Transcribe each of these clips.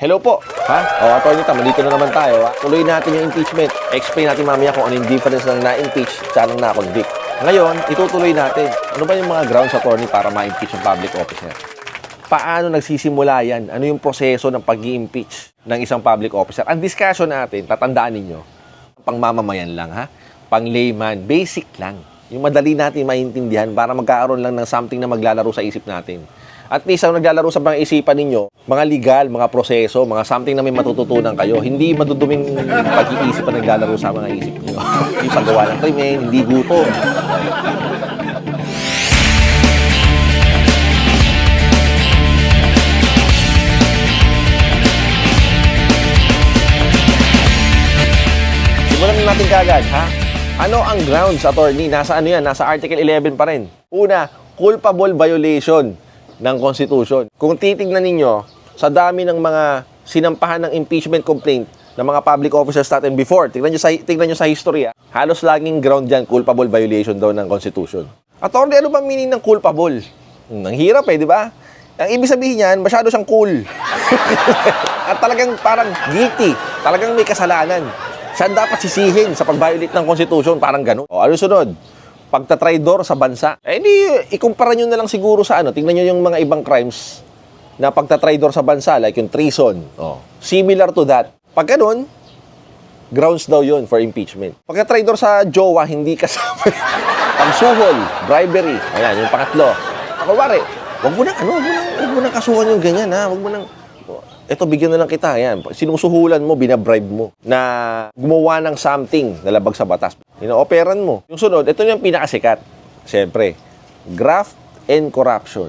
Hello po. Ha? O, Atty. Tam, dito na naman tayo. Ha? Tuloy natin yung impeachment. Explain natin mamaya kung ano yung difference ng na-impeach at ng na-convict. Ngayon, itutuloy natin. Ano ba yung mga grounds, Atty. para ma-impeach yung public officer? Paano nagsisimula yan? Ano yung proseso ng pag impeach ng isang public officer? Ang discussion natin, tatandaan ninyo, pang mamamayan lang, ha? Pang layman, basic lang. Yung madali natin maintindihan para magkaroon lang ng something na maglalaro sa isip natin. At least ang naglalaro sa mga isipan ninyo, mga legal, mga proseso, mga something na may matututunan kayo. Hindi maduduming pag-iisip ang naglalaro sa mga isip niyo. hindi paggawa ng krimen, hindi gutom. Simulan na natin kagad, ha? Ano ang grounds, attorney? Nasa ano yan? Nasa Article 11 pa rin. Una, culpable violation ng Constitution. Kung titignan ninyo, sa dami ng mga sinampahan ng impeachment complaint ng mga public officers natin before, tignan nyo sa, tignan nyo sa history, ha? halos laging ground dyan, culpable violation daw ng Constitution. Attorney, ano ba meaning ng culpable? Hmm, ang hirap eh, di ba? Ang ibig sabihin niyan, masyado siyang cool. At talagang parang guilty. Talagang may kasalanan. Siya dapat sisihin sa pag-violate ng Constitution. Parang ganun. O, ano sunod? Pagtatraidor sa bansa. Eh di, ikumpara nyo na lang siguro sa ano. Tingnan nyo yung mga ibang crimes na pagtatraidor sa bansa, like yung treason. O, similar to that. Pag ganun, grounds daw yun for impeachment. Pagka-traidor sa jowa, hindi kasama. Pagsuhol, bribery. Ayan, yung pangatlo. Ako, wari, wag mo nang, ano, wag mo nang, wag kasuhan yung ganyan, ha? Wag mo nang, eto, bigyan na lang kita. Ayan, sinusuhulan mo, binabribe mo na gumawa ng something na labag sa batas. Ino-operan mo. Yung sunod, ito yung pinakasikat. Siyempre, graft and corruption.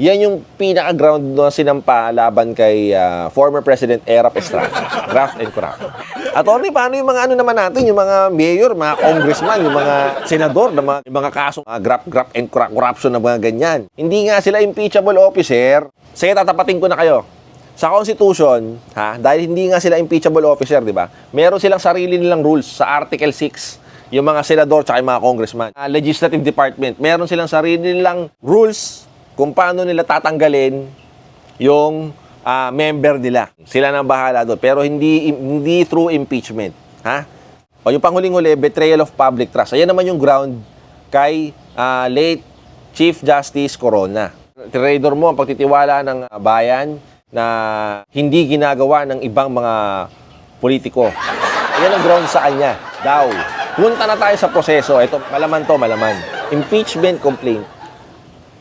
Yan yung pinaka-ground na sinampa laban kay ah, former President Erap Estrada. Graft and corruption. At Tony, paano yung mga ano naman natin, yung mga mayor, mga congressman, yung mga senador, na mga, yung mga kasong uh, graft, graft and cor- corruption na mga ganyan. Hindi nga sila impeachable officer. Sige, tatapatin ko na kayo. Sa Constitution, ha, dahil hindi nga sila impeachable officer, di ba? Meron silang sarili nilang rules sa Article 6 yung mga senador yung mga congressman. Ah, legislative department, meron silang sarili nilang rules kung paano nila tatanggalin yung ah, member nila. Sila nang bahala doon. Pero hindi hindi through impeachment. Ha? O yung panghuling-huli, betrayal of public trust. Ayan naman yung ground kay ah, late Chief Justice Corona. Trader mo ang pagtitiwala ng bayan na hindi ginagawa ng ibang mga politiko. Yan ang ground sa kanya. Daw. Punta na tayo sa proseso. Ito, malaman to, malaman. Impeachment complaint.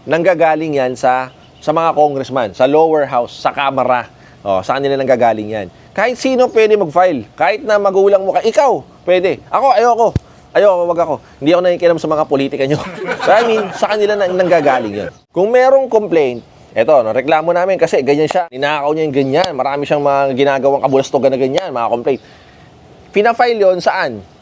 Nanggagaling yan sa sa mga congressman, sa lower house, sa kamara. O, saan nila nanggagaling yan? Kahit sino pwede mag-file. Kahit na magulang mo ka. Ikaw, pwede. Ako, ayoko. Ayoko, wag ako. Hindi ako nakikilam sa mga politika nyo. so, I mean, sa kanila nang nanggagaling yan. Kung merong complaint, eto, no, reklamo namin kasi ganyan siya. Ninakaw niya yung ganyan. Marami siyang mga ginagawang kabulastogan na ganyan, mga complaint. Pina-file yon saan?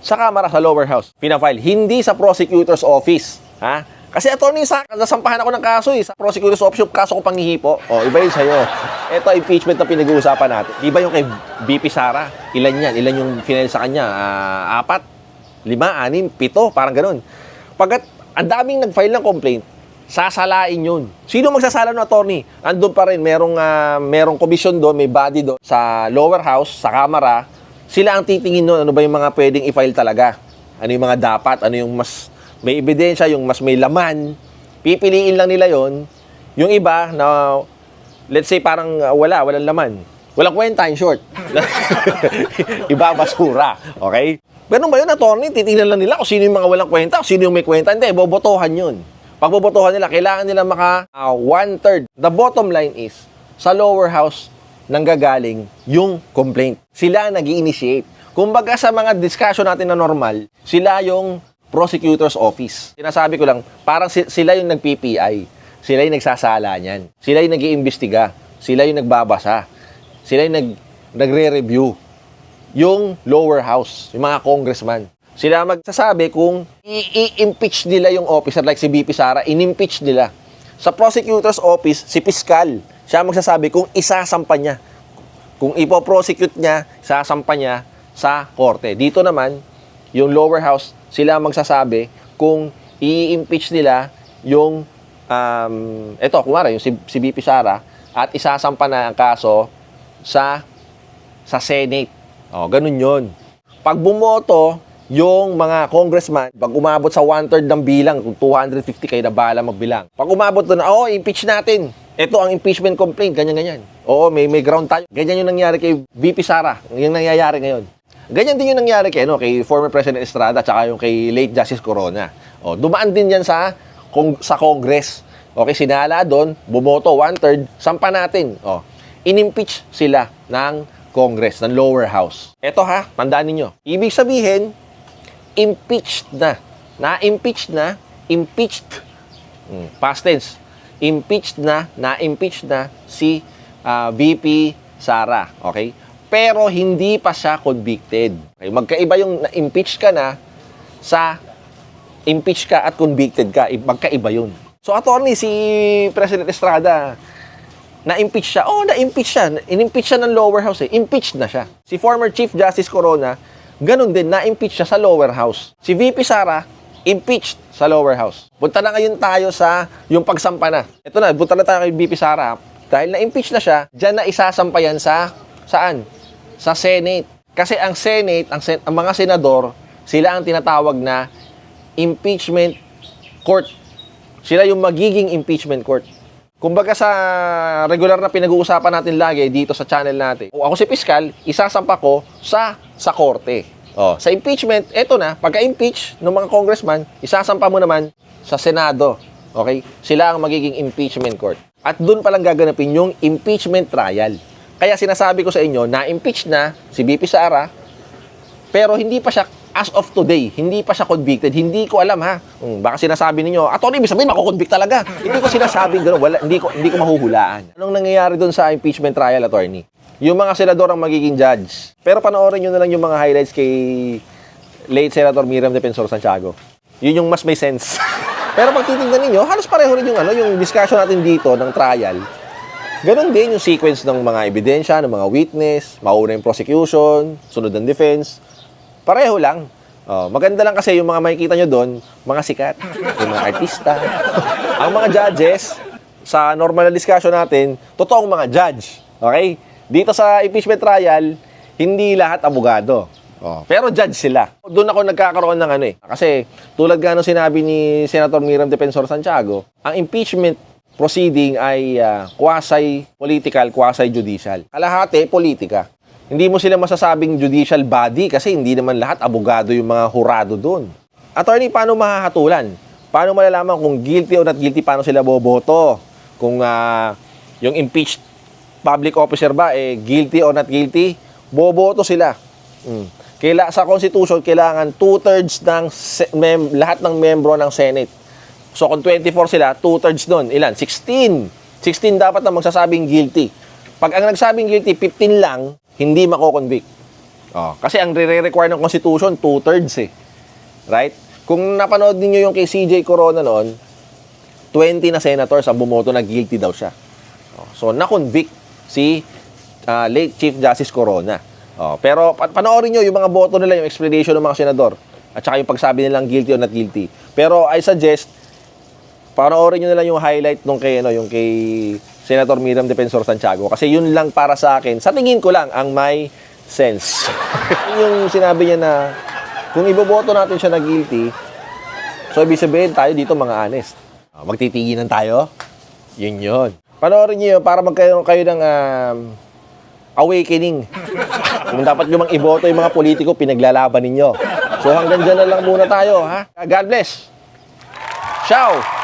Sa kamara, sa lower house. Pina-file. Hindi sa prosecutor's office. Ha? Kasi attorney, sa nasampahan ako ng kaso eh. Sa prosecutor's office, kaso ko panghihipo. O, iba yun sa'yo. Ito, impeachment na pinag-uusapan natin. Iba yung kay BP Sara. Ilan yan? Ilan yung final sa kanya? Ah, apat? Lima? Anim? Pito? Parang ganun. Pagkat ang daming nag-file ng complaint, sasalain yun. Sino magsasala ng attorney? Andun pa rin, merong, ah, merong commission doon, may body doon. Sa lower house, sa kamara, sila ang titingin doon, ano ba yung mga pwedeng i-file talaga. Ano yung mga dapat, ano yung mas may ebidensya, yung mas may laman. Pipiliin lang nila yon Yung iba na, let's say parang ah, wala, walang laman. Walang kwenta, in short. iba basura. Okay? Ganun ba yun, attorney? Titingnan lang nila kung sino yung mga walang kwenta, kung sino yung may kwenta. Hindi, bobotohan yun. Pag bobotohan nila, kailangan nila maka ah, one-third. The bottom line is, sa lower house, nanggagaling yung complaint. Sila nag initiate Kumbaga sa mga discussion natin na normal, sila yung prosecutor's office. Sinasabi ko lang, parang si- sila yung nag-PPI. Sila yung nagsasala niyan. Sila yung nag-iimbestiga. Sila yung nagbabasa. Sila yung nag, nagre-review. Yung lower house, yung mga congressman. Sila magsasabi kung i-impeach nila yung officer like si BP Sara, in-impeach nila. Sa prosecutor's office, si Piskal, siya magsasabi kung isasampa niya. Kung ipoprosecute niya, sasampa niya sa korte. Dito naman, yung lower house, sila magsasabi kung i-impeach nila yung, um, eto, kumara, yung si, si BP Sara, at isasampa na ang kaso sa sa Senate. O, ganun yon. Pag bumoto, yung mga congressman, pag umabot sa one-third ng bilang, kung 250 kayo na bahala magbilang. Pag umabot doon, oh, impeach natin. Ito ang impeachment complaint, ganyan-ganyan. Oo, may, may ground tayo. Ganyan yung nangyari kay VP Sara. Yung nangyayari ngayon. Ganyan din yung nangyari kay, ano, kay former President Estrada tsaka yung kay late Justice Corona. O, dumaan din yan sa, kong, sa Congress. Okay, sinala doon, bumoto one-third, sampa natin. O, inimpeach sila ng Congress, ng lower house. Ito ha, tandaan ninyo. Ibig sabihin, impeached na. Na-impeach na, impeached. Hmm, past tense. Impeached na, na-impeach na si ah, VP Sara. Okay? Pero hindi pa siya convicted. Okay? Magkaiba yung na-impeach ka na sa impeach ka at convicted ka. Magkaiba yun. So, attorney, si President Estrada, na-impeach siya. Oh, na-impeach siya. In-impeach siya ng lower house eh. Impeached na siya. Si former Chief Justice Corona, ganun din, na-impeach siya sa lower house. Si VP Sara, impeached sa lower house. Punta na ngayon tayo sa yung pagsampa na. Ito na, punta na tayo kay VP Sara. Dahil na-impeach na siya, dyan na isasampa yan sa, saan? Sa Senate. Kasi ang Senate, ang, sen- ang mga senador, sila ang tinatawag na impeachment court. Sila yung magiging impeachment court. Kumbaga sa regular na pinag-uusapan natin lagi dito sa channel natin. Kung ako si Piskal, isasampa ko sa sa korte. Oh, sa impeachment, eto na, pagka-impeach ng mga congressman, isasampa mo naman sa Senado. Okay? Sila ang magiging impeachment court. At doon palang gaganapin yung impeachment trial. Kaya sinasabi ko sa inyo, na-impeach na si BP Sara, pero hindi pa siya as of today, hindi pa siya convicted. Hindi ko alam ha. Hmm, baka sinasabi ninyo, attorney, ibig sabihin mako-convict talaga. hindi ko sinasabing gano'n. Wala, hindi ko hindi ko mahuhulaan. Anong nangyayari doon sa impeachment trial, attorney? Yung mga senador ang magiging judge. Pero panoorin nyo na lang yung mga highlights kay late Senator Miriam Defensor Santiago. Yun yung mas may sense. Pero pag titingnan ninyo, halos pareho rin yung ano, yung discussion natin dito ng trial. Ganon din yung sequence ng mga ebidensya, ng mga witness, mauna yung prosecution, sunod ng defense. Pareho lang. Oh, maganda lang kasi yung mga makikita nyo doon, mga sikat, yung mga artista. Ang mga judges, sa normal na discussion natin, totoong mga judge. Okay? Dito sa impeachment trial, hindi lahat abogado. Oh, pero judge sila. Doon ako nagkakaroon ng ano eh. Kasi tulad nga nung sinabi ni Senator Miriam Defensor Santiago, ang impeachment proceeding ay ah, quasi-political, quasi-judicial. Kalahati, politika. Hindi mo sila masasabing judicial body kasi hindi naman lahat abogado yung mga hurado doon. Attorney, paano mahahatulan? Paano malalaman kung guilty or not guilty, paano sila boboto? Kung ah, yung impeached public officer ba, eh, guilty or not guilty, boboto sila. Mm. Kaila, sa Constitution, kailangan two-thirds ng mem- lahat ng membro ng Senate. So kung 24 sila, two-thirds nun. Ilan? 16. 16 dapat na magsasabing guilty. Pag ang nagsabing guilty, 15 lang, hindi mako-convict. Oh, kasi ang re-require ng Constitution, two-thirds eh. Right? Kung napanood niyo yung kay CJ Corona noon, 20 na senators ang bumoto na guilty daw siya. Oh, so, na-convict si ah, late Chief Justice Corona. Oh, pero pa- panoorin nyo yung mga boto nila, yung explanation ng mga senador. At saka yung pagsabi nilang guilty or not guilty. Pero I suggest, panoorin nyo na lang yung highlight nung kay, ano, yung kay Senator Miriam Defensor Santiago. Kasi yun lang para sa akin, sa tingin ko lang, ang may sense. Yun yung sinabi niya na, kung iboboto natin siya na guilty, so ibig sabihin tayo dito mga honest. Ah, Magtitiginan tayo? Yun yun. Panoorin niyo para magkaroon kayo ng um, awakening. Kung dapat yung mga iboto yung mga politiko, pinaglalaban ninyo. So hanggang dyan na lang muna tayo, ha? God bless. Ciao!